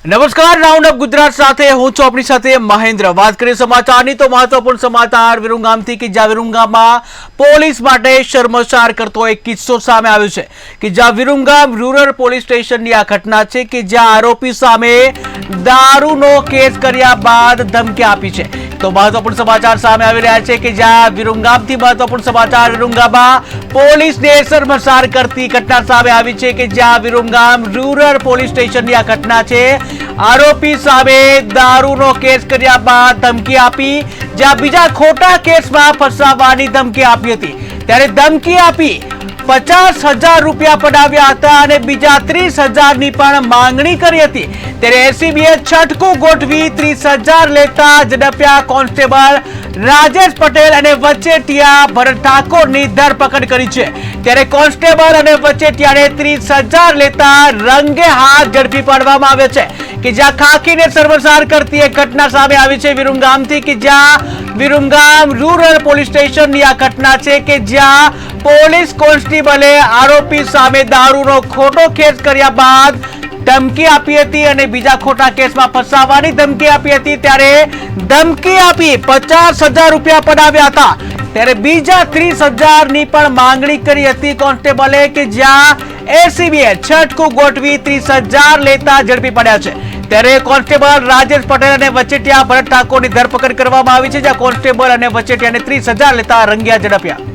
નમસ્કાર round up Gujarat સાથે હું છું આપણી સાથે મહેન્દ્ર. વાત કરીએ સમાચારની તો મહત્વપૂર્ણ સમાચાર વિરુંગામથી કે જ્યાં વિરુંગામાં પોલીસ માટે શર્મસાર કરતો એક કિસ્સો સામે આવ્યો છે કે જ્યાં વિરુંગામ રૂરલ પોલીસ સ્ટેશનની આ ઘટના છે કે જ્યાં આરોપી સામે દારૂનો કેસ કર્યા બાદ ધમકી આપી છે. તો મહત્વપૂર્ણ સમાચાર સામે આવી રહ્યા છે કે જ્યાં વિરુંગામથી મહત્વપૂર્ણ સમાચાર વિરુંગામમાં પોલીસને શરમસાર કરતી ઘટના સામે આવી છે કે જ્યાં વિરુંગામ રૂરલ પોલીસ સ્ટેશનની આ ઘટના છે. આરોપી સામે દારૂનો કેસ કર્યા બાદ ધમકી આપી, જ્યાં બીજા ખોટા કેસમાં ફસાવવાની ધમકી આપી હતી. ત્યારે ધમકી આપી પચાસ હજાર રૂપિયા પડાવ્યા હતા અને બીજા ત્રીસ હજારની પણ માંગણી કરી હતી. ત્યારે એસીબીએ છટકું ગોઠવી ત્રીસ હજાર લેતા ઝડપ્યા કોન્સ્ટેબલ રાજેશ પટેલ અને વચેટિયા ભરત ઠાકોરની ધરપકડ કરી છે. ત્યારે કોન્સ્ટેબલ અને વચેટિયાને ત્રીસ હજાર લેતા રંગે હાથ ઝડપી પાડવામાં આવે છે કે જ્યાં ખાખીને સર્વસાર કરતી એક ઘટના સામે આવી છે વિરુંગામથી કે જ્યાં વિરુંગામ રૂરલ પોલીસ સ્ટેશનની આ ઘટના છે કે જ્યાં પોલીસ કોન્સ્ટેબલે આરોપી સામે દારૂનો ખોટો કેસ કર્યા બાદ ધમકી આપી હતી અને બીજા ખોટા કેસમાં ફસાવવાની ધમકી આપી હતી. ત્યારે ધમકી આપી પચાસ હજાર રૂપિયા પડાવ્યા હતા. ત્યારે બીજા ત્રીસ હજારની પણ માંગણી કરી હતી કોન્સ્ટેબલે કે જ્યાં એસીબીએ છટકું ગોઠવી ત્રીસ હજાર લેતા ઝડપી પડ્યા છે. ત્યારે કોન્સ્ટેબલ રાજેશ પટેલ અને વચેટિયા ભરત ઠાકોરની ધરપકડ કરવામાં આવી છે, જ્યાં કોન્સ્ટેબલ અને વચેટિયાને ત્રીસ હજાર લેતા રંગ્યા ઝડપ્યા.